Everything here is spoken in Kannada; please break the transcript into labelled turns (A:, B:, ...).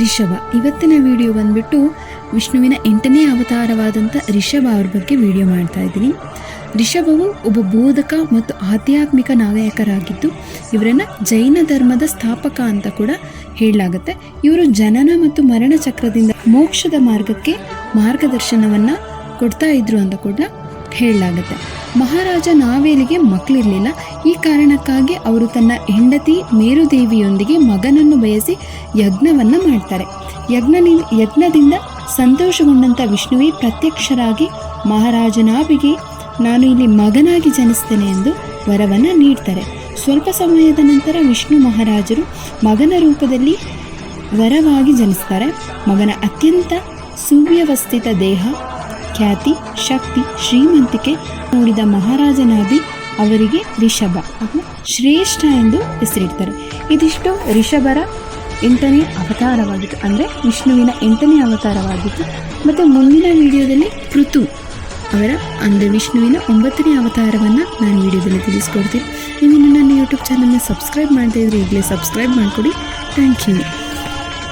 A: ರಿಷಭ. ಇವತ್ತಿನ ವಿಡಿಯೋ ಬಂದ್ಬಿಟ್ಟು ವಿಷ್ಣುವಿನ ಎಂಟನೇ ಅವತಾರವಾದಂಥ ರಿಷಭ ಅವ್ರ ಬಗ್ಗೆ ವಿಡಿಯೋ ಮಾಡ್ತಾ ಇದ್ದೀನಿ. ರಿಷಭವು ಒಬ್ಬ ಬೋಧಕ ಮತ್ತು ಆಧ್ಯಾತ್ಮಿಕ ನಾಯಕರಾಗಿದ್ದು, ಇವರನ್ನು ಜೈನ ಧರ್ಮದ ಸ್ಥಾಪಕ ಅಂತ ಕೂಡ ಹೇಳಲಾಗುತ್ತೆ. ಇವರು ಜನನ ಮತ್ತು ಮರಣ ಚಕ್ರದಿಂದ ಮೋಕ್ಷದ ಮಾರ್ಗಕ್ಕೆ ಮಾರ್ಗದರ್ಶನವನ್ನು ಕೊಡ್ತಾ ಇದ್ರು ಅಂತ ಕೂಡ ಹೇಳಲಾಗುತ್ತೆ. ಮಹಾರಾಜ ನಾವೇಲಿಗೆ ಮಕ್ಕಳಿರಲಿಲ್ಲ ಈ ಕಾರಣಕ್ಕಾಗಿ ಅವರು ತನ್ನ ಹೆಂಡತಿ ಮೇರುದೇವಿಯೊಂದಿಗೆ ಮಗನನ್ನು ಬಯಸಿ ಯಜ್ಞವನ್ನು ಮಾಡ್ತಾರೆ. ಯಜ್ಞ ಯಜ್ಞದಿಂದ ಸಂತೋಷಗೊಂಡಂಥ ವಿಷ್ಣುವೇ ಪ್ರತ್ಯಕ್ಷರಾಗಿ ಮಹಾರಾಜನಾಭಿಗೆ ನಾನು ಇಲ್ಲಿ ಮಗನಾಗಿ ಜನಿಸ್ತೇನೆ ಎಂದು ವರವನ್ನು ನೀಡ್ತಾರೆ. ಸ್ವಲ್ಪ ಸಮಯದ ನಂತರ ವಿಷ್ಣು ಮಹಾರಾಜರು ಮಗನ ರೂಪದಲ್ಲಿ ವರವಾಗಿ ಜನಿಸ್ತಾರೆ. ಮಗನ ಅತ್ಯಂತ ಸುವ್ಯವಸ್ಥಿತ ದೇಹ ಖ್ಯಾತಿ, ಶಕ್ತಿ, ಶ್ರೀಮಂತಿಕೆ ನೋಡಿದ ಮಹಾರಾಜನಾದಿ ಅವರಿಗೆ ರಿಷಭ ಅಥವಾ ಶ್ರೇಷ್ಠ ಎಂದು ಹೆಸರಿಡ್ತಾರೆ. ಇದಿಷ್ಟು ರಿಷಭರ ಎಂಟನೇ ಅವತಾರವಾಗಿತ್ತು. ಅಂದರೆ ವಿಷ್ಣುವಿನ ಎಂಟನೇ ಅವತಾರವಾಗಿತ್ತು. ಮತ್ತು ಮುಂದಿನ ವಿಡಿಯೋದಲ್ಲಿ ಋತು ಅವರ ಅಂದರೆ ವಿಷ್ಣುವಿನ ಒಂಬತ್ತನೇ ಅವತಾರವನ್ನು ನಾನು ವಿಡಿಯೋದಲ್ಲಿ ತಿಳಿಸ್ಕೊಡ್ತೀನಿ. ನೀವು ನನ್ನ ಯೂಟ್ಯೂಬ್ ಚಾನಲ್ನ ಸಬ್ಸ್ಕ್ರೈಬ್ ಮಾಡದೇ ಇದ್ದರೆ ಈಗಲೇ ಸಬ್ಸ್ಕ್ರೈಬ್ ಮಾಡಿಕೊಡಿ. Thank you